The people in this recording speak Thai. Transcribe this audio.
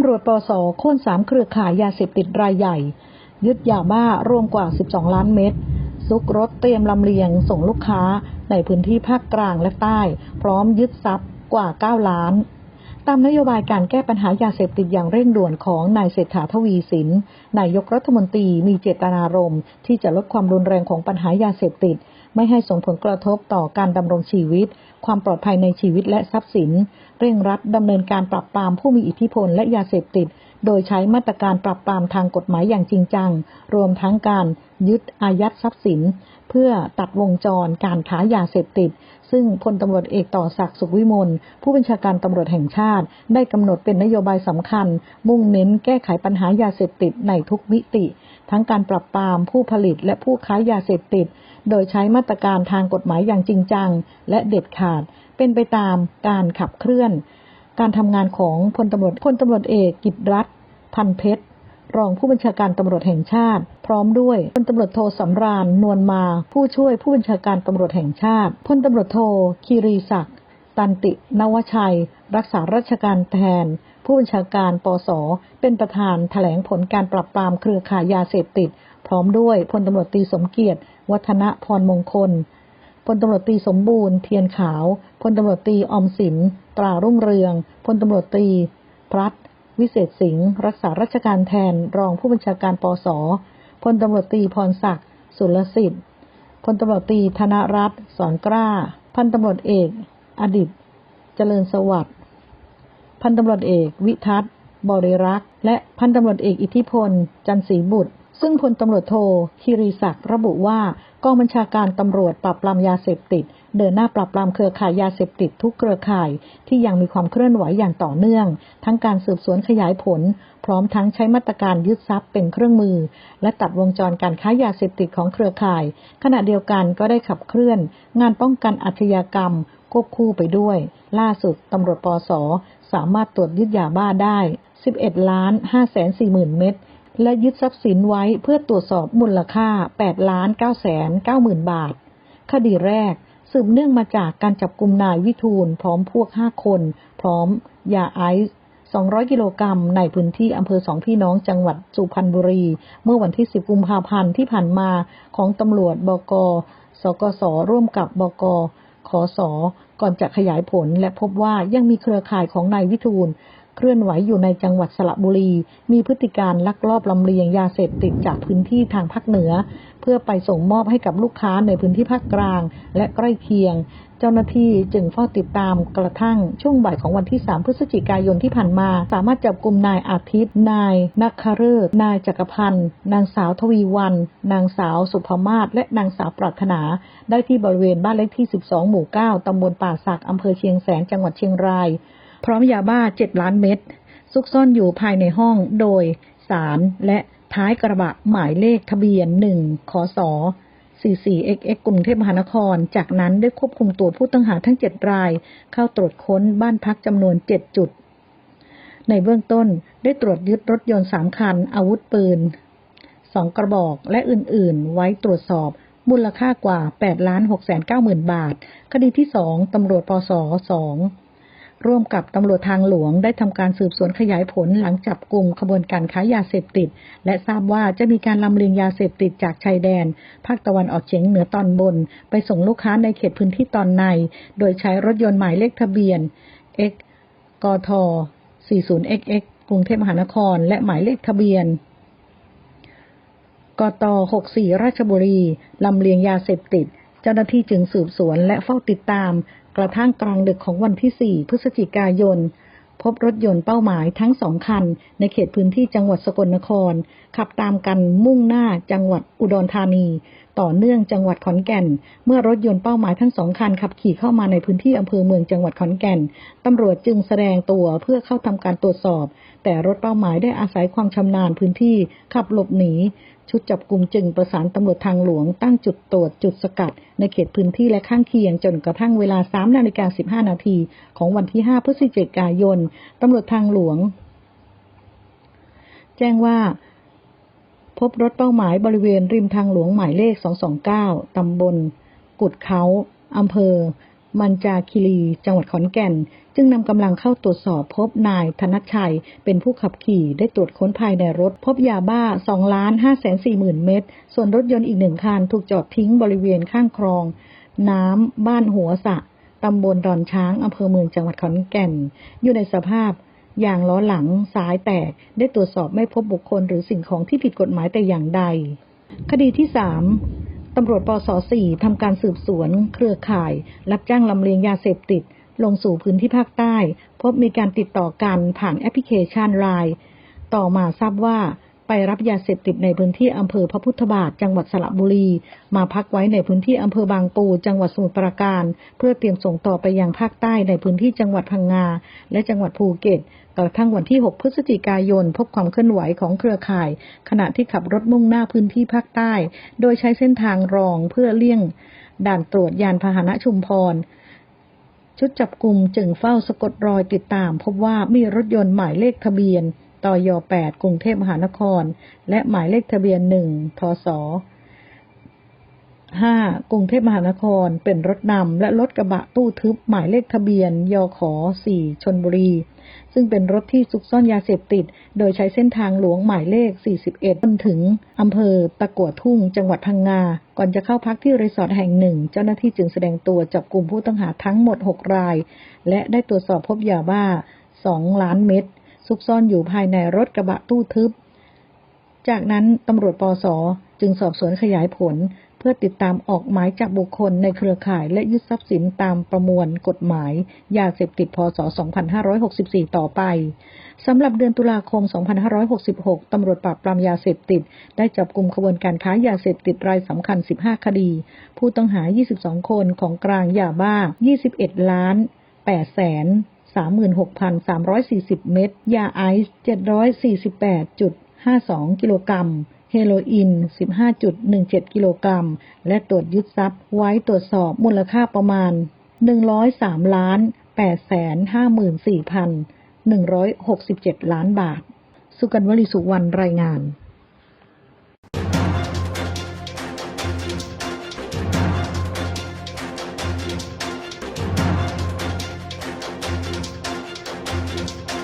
ำรวจปสโค่นสามเครือข่ายยาเสพติดรายใหญ่ ยึดยาบ้ารวมกว่า 12 ล้านเม็ดซุกรถเตรียมลำเลียงส่งลูกค้าในพื้นที่ภาคกลางและใต้ พร้อมยึดทรัพย์กว่า 9 ล้าน ตามนโยบายการแก้ปัญหายาเสพติดอย่างเร่งด่วนของนายเศรษฐาทวีสินนายกรัฐมนตรีมีเจตนารมณ์ที่จะลดความรุนแรงของปัญหายาเสพติด ไม่ให้ส่งผลกระทบต่อการดำรงชีวิต ความปลอดภัยในชีวิตและทรัพย์สิน เร่งรัดดำเนินการปราบปรามผู้มีอิทธิพลและยาเสพติด โดยใช้มาตรการปราบปรามทางกฎหมายอย่างจริงจัง รวมทั้งการยึดอายัดทรัพย์สิน เพื่อตัดวงจรการค้ายาเสพติด ซึ่งพลตำรวจเอกต่อศักดิ์สุขวิมลผู้บัญชาการตำรวจแห่งชาติ ได้กำหนดเป็นนโยบายสำคัญ มุ่งเน้นแก้ไขปัญหายาเสพติดในทุกมิติ ทั้งการปรับปรามผู้ผลิตและผู้ค้ายาเสพติด โดยใช้มาตรการทางกฎหมายอย่างจริงจัง และเด็ดขาด เป็นไปตามการขับเคลื่อน การทำงานของพลตำรวจพลตำรวจเอกกิตรัตพันเพชรรองผู้บัญชาการตำรวจแห่งชาติ พร้อมด้วยพลตำรวจโทสำราญนวลมา ผู้ช่วยผู้บัญชาการตำรวจแห่งชาติพลตำรวจโทคีรีศักดิ์ตันตินวชัย รักษาราชการแทน ผู้บัญชาการปสเป็นประธานแถลงผลการปราบปรามเครือข่ายยาเสพติด พร้อมด้วยพลตำรวจตีสมเกียรติ วัฒนพรมงคลพลตำรวจตีสมบูรณ์เทียนขาวพลตำรวจตีอมสิน ตรารุ่งเรืองพลตำรวจตีพรัตวิเศษสิงห์รักษาราชการแทนรองผู้บัญชาการปสพลตำรวจตีพรศักดิ์สุรสิทธิ์พลตำรวจตีธนรัตน์สอนกล้า พันตำรวจเอก อดิต เจริญสวัสดิ์ พันตำรวจเอก วิทัศน์ บริรักษ์ และพันตำรวจเอกอิทธิพล จันทร์ศรีบุตร ซึ่งพลตำรวจโทคีรีศักดิ์ระบุว่า กองบัญชาการตำรวจปราบปรามยาเสพติด เดินหน้าปราบปรามเครือข่ายยาเสพติดทุกเครือข่ายที่ยังมีความเคลื่อนไหวอย่างต่อเนื่อง ทั้งการสืบสวนขยายผล พร้อมทั้งใช้มาตรการยึดทรัพย์เป็นเครื่องมือ และตัดวงจรการค้ายาเสพติดของเครือข่าย ขณะเดียวกันก็ได้ขับเคลื่อน งานป้องกันอาชญากรรมควบคู่ไปด้วย ล่าสุดตำรวจปสสามารถตรวจยึดยาบ้าได้ 11ล้าน5แสน4หมื่นเม็ด และยึดทรัพย์สินไว้เพื่อตรวจสอบมูลค่า8ล้าน9แสน9หมื่นบาท คดีแรกสืบเนื่องมาจากการจับกลุ่มนายวิทูลพร้อมพวก 5 คน พร้อมยาไอซ์200 กิโลกรัมในพื้นที่อำเภอสองพี่น้องจังหวัดสุพรรณบุรี เมื่อวันที่ 10 กุมภาพันธ์ที่ผ่านมาของตำรวจบก สกส ร่วมกับบกขอสอก่อนจะขยายผลและพบว่ายังมีเครือข่ายของนายวิทูล เคลื่อนไหวอยู่ในจังหวัดสระบุรี มีพฤติการลักลอบลำเลียงยาเสพติดจากพื้นที่ทางภาคเหนือ เพื่อไปส่งมอบให้กับลูกค้าในพื้นที่ภาคกลาง และใกล้เคียง เจ้าหน้าที่จึงเฝ้าติดตามกระทั่งช่วงบ่ายของวันที่ 3 พฤศจิกายนที่ผ่านมา สามารถจับกลุ่มนายอาทิตย์ นายนักคฤกษ์นายจักรพันธ์ นางสาวทวีวัน นางสาวสุภมาศและนางสาวปรารถนา ได้ที่บริเวณบ้านเลขที่ 12 หมู่ 9 ตำบลป่าสัก อำเภอเชียงแสน จังหวัดเชียงราย พร้อมยาบ้า7ล้านเม็ดซุกซ่อนอยู่ภายในห้องโดยสารและท้ายกระบะหมายเลขทะเบียนหนึ่งคศ 44XX กรุงเทพมหานคร จากนั้นได้ควบคุมตัวผู้ต้องหาทั้ง 7 ราย เข้าตรวจค้นบ้านพักจำนวน 7 จุด ในเบื้องต้นได้ตรวจยึดรถยนต์ 3 คัน อาวุธปืน 2 กระบอกและอื่น ๆ ไว้ตรวจสอบมูลค่ากว่า8ล้าน6แสน9หมื่นบาท คดีที่ 2ตำรวจปส2 ร่วมกับตำรวจทางหลวงได้ทำการสืบสวนขยายผลหลังจับกลุ่มขบวนการค้ายาเสพติด และทราบว่าจะมีการลำเลียงยาเสพติดจากชายแดน ภาคตะวันออกเฉียงเหนือตอนบน ไปส่งลูกค้าในเขตพื้นที่ตอนใน โดยใช้รถยนต์หมายเลขทะเบียน X กท 40XX กรุงเทพมหานคร และหมายเลขทะเบียนกต 64 ราชบุรี ลำเลียงยาเสพติด เจ้าหน้าที่จึงสืบสวนและเฝ้าติดตาม กระทั่งกลางดึกของวันที่ 4 พฤศจิกายน พบรถยนต์เป้าหมายทั้งสองคัน ในเขตพื้นที่จังหวัดสกลนคร ขับตามกันมุ่งหน้าจังหวัดอุดรธานี ต่อเนื่องจังหวัดขอนแก่น เมื่อรถยนต์เป้าหมายทั้งสองคันขับขี่เข้ามาในพื้นที่อำเภอเมืองจังหวัดขอนแก่นตำรวจจึงแสดงตัวเพื่อเข้าทำการตรวจสอบ แต่รถเป้าหมายได้อาศัยความชำนาญพื้นที่ขับหลบหนีชุดจับกลุ่มจึงประสานตำรวจทางหลวงตั้งจุดตรวจจุดสกัด ในเขตพื้นที่และข้างเคียงจนกระทั่งเวลา 3 นาฬิกา 15 นาทีของวันที่ 5 พฤศจิกายน ตำรวจทางหลวง แจ้งว่า พบรถเป้าหมายบริเวณริมทางหลวงหมายเลข 229 ตำบล กุดเขาอำเภอ มันจาคิรี จังหวัดขอนแก่น จึงนำกำลังเข้าตรวจสอบพบนายธนชัย เป็นผู้ขับขี่ได้ตรวจค้นภายในรถ พบยาบ้า 2 ล้าน5แสน4หมื่นเม็ด ส่วนรถยนต์อีกหนึ่งคันถูกจอดทิ้งบริเวณข้างคลอง น้ำบ้านหัวสะตำบลดอนช้างอำเภอเมืองจังหวัดขอนแก่น อยู่ในสภาพ อย่างล้อหลังซ้ายแตกได้ตรวจสอบไม่พบบุคคลหรือสิ่งของที่ผิดกฎหมายแต่อย่างใด คดีที่สามตำรวจปศสี่ทำการสืบสวน เครือข่าย รับจ้างลำเลียงยาเสพติด ลงสู่พื้นที่ภาคใต้ พบมีการติดต่อกันผ่านแอปพลิเคชันไลน์ต่อมาทราบว่าไปรับยาเสพติดในพื้นที่อำเภอพระพุทธบาท จังหวัดสระบุรี มาพักไว้ในพื้นที่อำเภอบางปู จังหวัดสมุทรปราการ เพื่อเตรียมส่งต่อไปยังภาคใต้ในพื้นที่จังหวัดพังงา และจังหวัดภูเก็ต ทั่งวันที่ 6 พฤศจิกายน พบความเคลื่อนไหวของเครือข่าย ขณะที่ขับรถมุ่งหน้าพื้นที่ภาคใต้ โดยใช้เส้นทางรองเพื่อเลี่ยงด่านตรวจยานพาหนะชุมพร ชุดจับกลุ่มจึงเฝ้าสะกดรอยติดตาม พบว่ามีรถยนต์หมายเลขทะเบียนตย8กรุงเทพมหานคร และหมายเลขทะเบียน 1ทศ 5 กรุงเทพมหานคร เป็นรถนำและรถกระบะตู้ทึบหมายเลขทะเบียน ยข4ชนบุรี ซึ่งเป็นรถที่ซุกซ่อนยาเสพติด โดยใช้เส้นทางหลวงหมายเลข 41จนถึงอำเภอตะกัวทุ่ง จังหวัดพังงา ก่อนจะเข้าพักที่รีสอร์ทแห่งหนึ่ง เจ้าหน้าที่จึงแสดงตัวจับกลุ่มผู้ต้องหาทั้งหมด 6 ราย และได้ตรวจสอบพบยาบ้า 2 ล้านเม็ด ซุกซ่อนอยู่ภายในรถกระบะตู้ทึบ จากนั้นตำรวจปสจึงสอบสวนขยายผล พื่อติดตามออกหมายจับบุคคลในเครือข่ายและยึดทรัพย์สินตามประมวลกฎหมาย ยาเสพติดพศ 2564 ต่อไปสำหรับเดือนตุลาคม 2566 ตำรวจปราบปรามยาเสพติด ได้จับกลุ่มขบวนการค้ายาเสพติดรายสำคัญ 15 คดี ผู้ต้องหา 22 คนของกลางยาบ้า 21 ล้าน8แสน36,340 เม็ด ยาไอซ์ 748.52 กิโลกรัม โรอีน 15.17 กิโลกรัม และตรวจยึดทรัพย์ไว้ตรวจสอบมูลค่าประมาณ 103ล้าน8แสน54,167 ล้านบาท สุกันวลีสุวรรณรายงาน